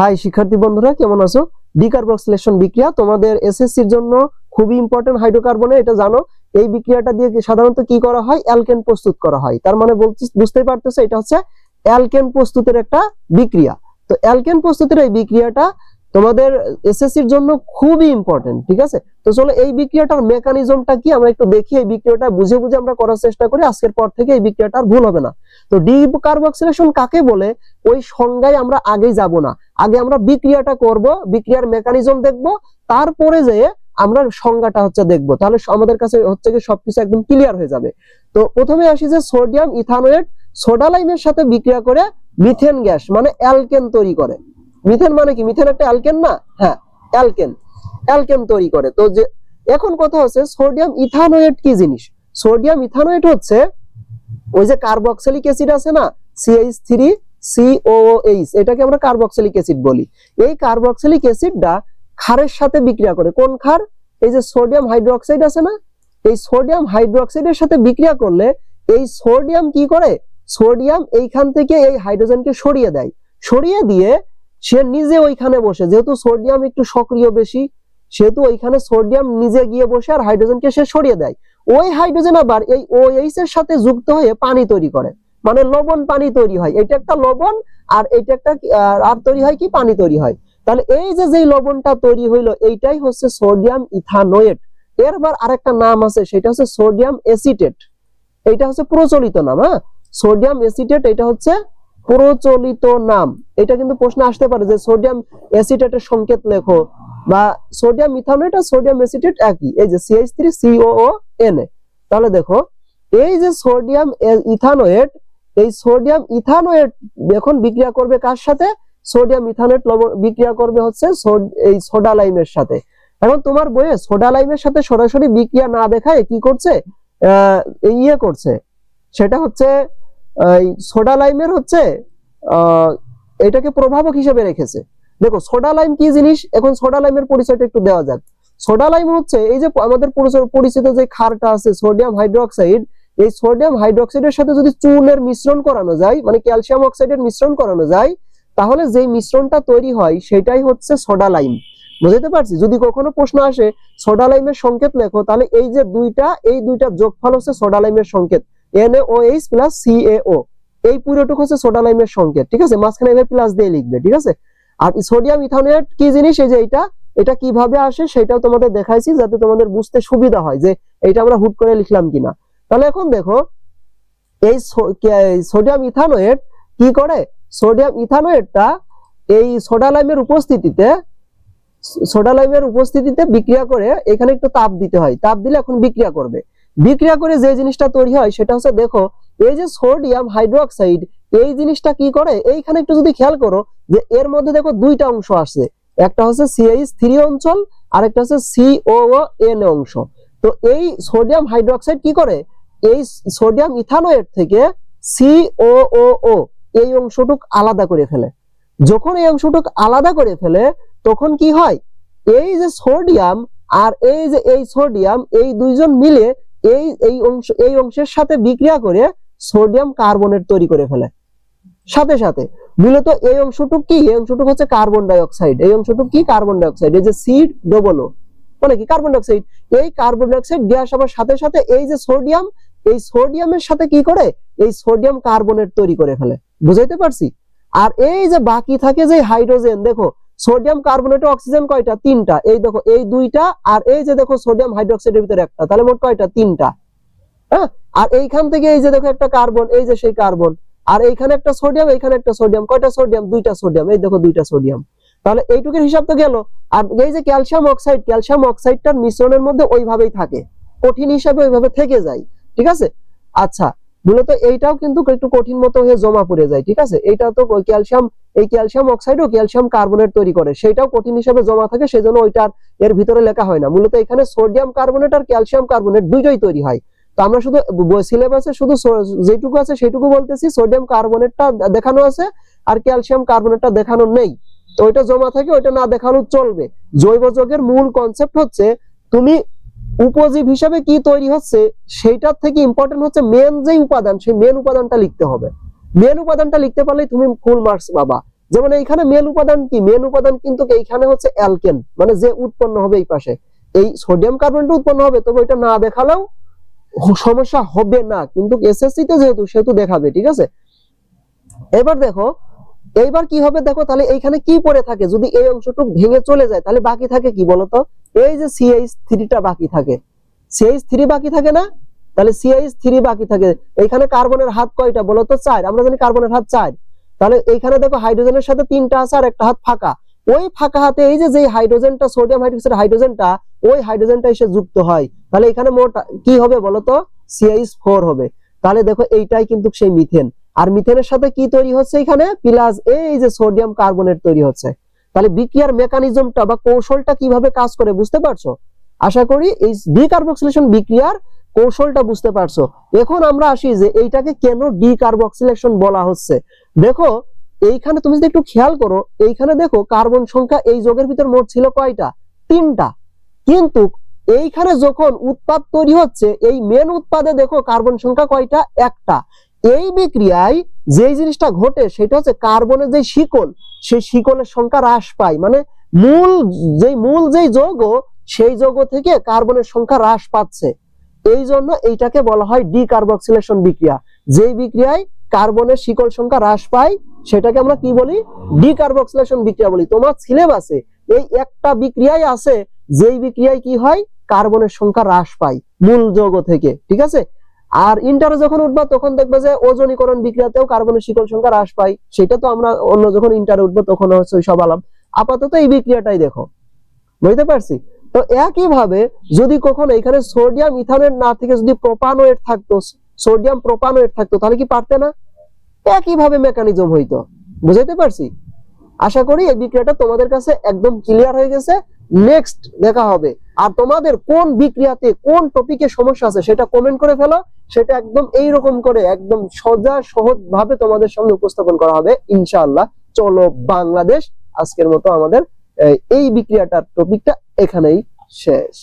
High শিক্ষার্থী বন্ধুরা, কেমন আছো? ডিকার্বক্সিলেশন বিক্রিয়া তোমাদের এসএসসির জন্য খুবই ইম্পর্টেন্ট হাইড্রোকার্বনে এটা জানো। এই বিক্রিয়াটা দিয়ে সাধারণত কি করা হয়? অ্যালকেন প্রস্তুত করা হয়। তার মানে বুঝতেই পারতেছো, এটা হচ্ছে অ্যালকেন প্রস্তুতের একটা বিক্রিয়া। তো অ্যালকেন প্রস্তুতের এই বিক্রিয়াটা তোমাদের এসএসসির জন্য খুবই ইম্পর্টেন্ট ঠিক আছে? তো চলো, এই বিক্রিয়াটার মেকানিজমটা কি? আমরা একটু দেখি, এই বিক্রিয়াটা বুঝে বুঝে আমরা করার চেষ্টা করি। আজকের পর থেকে এই বিক্রিয়াটা আর ভুল হবে না। তো ডি ডিকার্বক্সিলেশন কাকে বলে? ওই সংজ্ঞায় আমরা আগেই যাব না। আগে আমরা বিক্রিয়াটা করব, বিক্রিয়ার মেকানিজম দেখব, তারপরে যে আমরা সংজ্ঞাটা হচ্ছে দেখব। তাহলে আমাদের কাছে হচ্ছে কি সবকিছু একদম ক্লিয়ার হয়ে যাবে। তো প্রথমে আসি যে সোডিয়াম ইথানোয়েট সোডা লাইমের সাথে বিক্রিয়া করে মিথেন গ্যাস মানে অ্যালকেন তৈরি করে। মিথেন মানে কি? মিথেন একটা অ্যালকেন না? হ্যাঁ অ্যালকেন। অ্যালকেন তৈরি করে। তো যে, এখন কথা হচ্ছে সোডিয়াম ইথানোয়েট কি জিনিস? সোডিয়াম ইথানোয়েট হচ্ছে ওই যে কার্বক্সিলিক অ্যাসিড আছে না সিএইচ থ্রি সিওএইচ এটাকে আমরা কার্বক্সিলিক অ্যাসিড বলি। এই কার্বক্সিলিক অ্যাসিডটা ক্ষারের সাথে বিক্রিয়া করে। কোন ক্ষার? এই যে সোডিয়াম হাইড্রোক্সাইড আছে না? এই সোডিয়াম হাইড্রোক্সাইডের সাথে বিক্রিয়া করলে এই সোডিয়াম কি করে? সোডিয়াম এইখান থেকে এই হাইড্রোজেনকে সরিয়ে দেয়। সরিয়ে দিয়ে সে নিজে ওইখানে বসে। যেহেতু সোডিয়াম একটু সক্রিয় বেশি, সেহেতু ওইখানে সোডিয়াম নিজে গিয়ে বসে আর হাইড্রোজেনকে সে সরিয়ে দেয়। ওই হাইড্রোজেন আবার এই ওএইচ এর সাথে যুক্ত হয়ে পানি তৈরি করে। মানে লবণ পানি তৈরি হয়। এটা একটা লবণ আর এটা একটা আর তৈরি হয় কি? পানি তৈরি হয়। তাহলে এই যে, যেই লবণটা তৈরি হইল, এইটাই হচ্ছে সোডিয়াম ইথানোয়েট। এরবার আরেকটা নাম আছে, সেটা হচ্ছে সোডিয়াম এসিটেট এটা হচ্ছে প্রচলিত নাম হ্যাঁ? সোডিয়াম এসিটেট এটা হচ্ছে প্রচলিত নাম। এটা কিন্তু প্রশ্ন আসতে পারে যে সোডিয়াম এসিটেটের সংকেত লেখো বা সোডিয়াম ইথানোয়েট আর সোডিয়াম এসিটেট একই। এই যে সিএইচ থ্রি সিওও এন তাহলে দেখো, এই যে সোডিয়াম ইথানোয়েট এই সোডিয়াম ইথানোয়েট এখন বিক্রিয়া করবে কার সাথে? সোডিয়াম ইথানোয়েট বিক্রিয়া করবে হচ্ছে এই সোডা লাইমের সাথে। এখন তোমার বইয়ে সোডা লাইমের সাথে সরাসরি বিক্রিয়া না দেখায় কি করছে? ইয়ে করছে। সেটা হচ্ছে এই সোডা লাইমের হচ্ছে এটাকে প্রভাবক হিসেবে রেখেছে। দেখো, সোডা লাইম কি জিনিস? এখন সোডা লাইমের পরিচয়টা একটু দেওয়া যাক। সোডা লাইম হচ্ছে, এই যে আমাদের পরিচিত যে ক্ষারটা আছে, সোডিয়াম হাইড্রোক্সাইড এই সোডিয়াম হাইড্রোক্সাইডের সাথে যদি চুনের মিশ্রণ করানো যায় মানে ক্যালসিয়াম অক্সাইডের মিশ্রণ করানো যায়, তাহলে যেই মিশ্রণটা তৈরি হয় সেটাই হচ্ছে সোডা লাইম। বুঝতে পারছি? যদি কখনো প্রশ্ন আসে, সোডা লাইমের সংকেত লেখো, তাহলে এই যে দুইটা, এই দুইটা যোগফল হচ্ছে সোডা লাইমের সংকেত। NaOH প্লাস CaO এই পুরোটুকু হচ্ছে সোডা লাইমের সংকেত, ঠিক আছে? মাঝখানে এভাবে প্লাস দিয়ে লিখবে, ঠিক আছে? আর সোডিয়াম ইথানোয়েট কি জিনিস? এই যে এটা এটা কীভাবে আসে সেটাও তোমাদের দেখাইছি যাতে তোমাদের বুঝতে সুবিধা হয় যে এটা আমরা হুট করে লিখলাম কিনা। তাহলে এখন দেখো, এই সোডিয়াম ইথানোয়েট কি করে? সোডিয়াম ইথানোয়েটটা এই সোডা লাইমের উপস্থিতিতে সোডা লাইমের উপস্থিতিতে বিক্রিয়া করে এখানে একটু তাপ দিতে হয়। তাপ দিলে এখন বিক্রিয়া করবে। বিক্রিয়া করে যে জিনিসটা তৈরি হয় সেটা হচ্ছে দেখো, এই যে সোডিয়াম হাইড্রোক্সাইড এই জিনিসটা কি করে? এইখানে একটু যদি খেয়াল করো যে এর মধ্যে দেখো দুইটা অংশ আসছে। একটা হচ্ছে সিএইচ থ্রি অঞ্চল আর একটা হচ্ছে সিও এন অংশ। তো এই সোডিয়াম হাইড্রোক্সাইড কি করে? এই সোডিয়াম ইথানোয়েট থেকে সিও এই অংশটুক আলাদা করে ফেলে। যখন এই অংশটুক আলাদা করে ফেলে, তখন কি হয়? এই যে সোডিয়াম আর এই যে এই সোডিয়াম, এই দুইজন মিলে এই এই অংশ, এই অংশের সাথে বিক্রিয়া করে সোডিয়াম কার্বনেট তৈরি করে ফেলে। সাথে সাথে, মূলত এই অংশটুক কি? এই অংশটুক হচ্ছে কার্বন ডাই অক্সাইড এই অংশটুক কি? কার্বন ডাই অক্সাইড এই যে সিড ডবল ও। মানে কি? কার্বন ডাই অক্সাইড এই কার্বন ডাই অক্সাইড গ্যাস আবার সাথে সাথে এই যে সোডিয়াম এই সোডিয়ামের সাথে কি করে? এই সোডিয়াম কার্বনেট তৈরি করে ফেলে। বুঝাইতে পারছি? আর এই যে বাকি থাকে যে হাইড্রোজেন, দেখো, সোডিয়াম কার্বনেট অক্সিজেন কয়টা? তিনটা। এই দেখো, এই দুইটা, আর এই যে দেখো, সোডিয়াম হাইড্রোক্সাইডের ভিতরে একটা। তাহলে মোট কয়টা? তিনটা। হ্যাঁ? আর এইখান থেকে এই যে দেখো, একটা কার্বন, এই যে সেই কার্বন। আর এইখানে একটা সোডিয়াম, এইখানে একটা সোডিয়াম। কয়টা সোডিয়াম? দুইটা সোডিয়াম। এই দেখো, দুইটা সোডিয়াম। তাহলে এইটুকুর হিসাব তো গেল। আর এই যে ক্যালসিয়াম অক্সাইড, ক্যালসিয়াম অক্সাইডটার মিশ্রণের মধ্যে ওইভাবেই থাকে। কঠিন হিসাবে ওইভাবে থেকে যায়। ঠিক আছে? আচ্ছা মূলত এইটাও কিন্তু একটু কঠিন মতো হয়ে জমা পড়ে যায়, ঠিক আছে? এইটা তো ক্যালসিয়াম, এই ক্যালসিয়াম অক্সাইডও ক্যালসিয়াম কার্বনেট তৈরি করে। সেটাও কঠিন হিসাবে জমা থাকে, সেজন্য ওইটার এর ভিতরে লেখা হয় না। মূলত এখানে সোডিয়াম কার্বনেট আর ক্যালসিয়াম কার্বনেট দুইটাই তৈরি হয়। তো আমরা শুধু সিলেবাসে শুধু যেটুকু আছে সেটুকু বলতেছি, সোডিয়াম কার্বনেটটা দেখানো আছে আর ক্যালসিয়াম কার্বনেটটা দেখানো নেই। তো ওইটা জমা থাকে, ওইটা না দেখানো চলবে। জৈব যৌগের মূল কনসেপ্ট হচ্ছে, তুমি উপজীব হিসাবে কি তৈরি হচ্ছে, সেইটার থেকে ইম্পর্টেন্ট হচ্ছে মেন যে উপাদান, সেই মেন উপাদানটা লিখতে হবে। মেন উপাদানটা লিখতে পারলেই তুমি ফুল মার্কস পাবা। যেমন এইখানে মেন উপাদান কি? মেন উপাদান কিন্তু এইখানে হচ্ছে অ্যালকেন মানে যে উৎপন্ন হবে এই পাশে। এই সোডিয়াম কার্বনটা উৎপন্ন হবে, তবে এটা না দেখালেও সমস্যা হবে না। কিন্তু এসএসসি তে যেহেতু, সেহেতু দেখাবে, ঠিক আছে? এবার দেখো এইবার কি হবে দেখো, তাহলে এইখানে কি পড়ে থাকে? যদি এই অংশটুকু ভেঙে চলে যায়, তাহলে বাকি থাকে কি বলতো? এই যে সিএইচ থ্রিটা বাকি থাকে। সিএইচ থ্রি বাকি থাকে না? তাহলে সিএইচ থ্রি বাকি থাকে। এইখানে কার্বনের হাত কয়টা বলতো? চার। আমরা জানি কার্বনের হাত চার। তাহলে এইখানে দেখো হাইড্রোজেনের সাথে তিনটা আছে আর একটা হাত ফাঁকা। ওই ফাঁকা হাতে এই যে হাইড্রোজেনটা, সোডিয়াম হাইড্রোক্সাইড হাইড্রোজেনটা, ওই হাইড্রোজেনটা এসে যুক্ত হয়। তাহলে এখানে মোট কি হবে বলতো? সিএইচ ফোর হবে। তাহলে দেখো এইটাই কিন্তু সেই মিথেন আর মিথেনের সাথে কি তৈরি হচ্ছে এখানে? প্লাস, এই যে সোডিয়াম কার্বনেট তৈরি হচ্ছে। তাহলে বিক্রিয়ার মেকানিজমটা বা কৌশলটা কীভাবে কাজ করে বুঝতে পারছ? আশা করি এই ডিকার্বক্সিলেশন বিক্রিয়ার কৌশলটা বুঝতে পারছ। এখন আমরা আসি যে এইটাকে কেন ডিকার্বক্সিলেশন বলা হচ্ছে? দেখো, এইখানে তুমি যদি একটু খেয়াল করো, এইখানে দেখো কার্বন সংখ্যা এই যোগের ভিতর মোট ছিল কয়টা? তিনটা। কিন্তু এইখানে যখন উৎপাদ তৈরি হচ্ছে, এই মেন উৎপাদে দেখো কার্বন সংখ্যা কয়টা? একটা। এই বিক্রিয়ায় যে জিনিসটা ঘটে সেটা হচ্ছে কার্বনের যে শিকল, সেই শিকলের সংখ্যা হ্রাস পায়। মানে মূল যেই মূল যেই যৌগ, সেই যৌগ থেকে কার্বনের সংখ্যা হ্রাস পাচ্ছে। এই জন্য এইটাকে বলা হয় ডিকার্বক্সিলেশন বিক্রিয়া। যেই বিক্রিয়ায় কার্বনের শিকল সংখ্যা হ্রাস পায়, সেটাকে আমরা কি বলি? ডিকার্বক্সিলেশন বিক্রিয়া বলি। তোমার সিলেবাসে এই একটা বিক্রিয়াই আছে, যেই বিক্রিয়ায় কি হয়? কার্বনের সংখ্যা হ্রাস পায় মূল যৌগ থেকে। ঠিক আছে? আর ইন্টারে যখন উঠবা, তখন দেখবে যে ওজনীকরণ বিক্রিয়াতেও কার্বনের শিকল সংখ্যা হ্রাস পায়। সেটা তো আমরা অন্য যখন ইন্টারে উঠবো, তখন হচ্ছে ওই সব আলাম আপাতত এই বিক্রিয়াটাই দেখো। বুঝতে পারছি? তো একই ভাবে যদি কখনো এখানে সোডিয়াম ইথানের না থেকে যদি প্রোপানোয়েট থাকতো সোডিয়াম প্রোপানোয়েট থাকতো, তাহলে কি পারতে না? একই ভাবে মেকানিজম হইতো। বুঝাইতে পারছি? আশা করি এই বিক্রিয়াটা তোমাদের কাছে একদম ক্লিয়ার হয়ে গেছে। নেক্সট দেখা হবে। আর তোমাদের কোন বিক্রিয়াতে কোন টপিকে সমস্যা আছে সেটা কমেন্ট করে ফেলো। সেটা একদম এই রকম করে একদম সোজা সহজ ভাবে তোমাদের সামনে উপস্থাপন করা হবে, ইনশাআল্লাহ। চলো বাংলাদেশ, আজকের মতো আমাদের এই বিক্রিয়াটার টপিকটা এখানেই শেষ।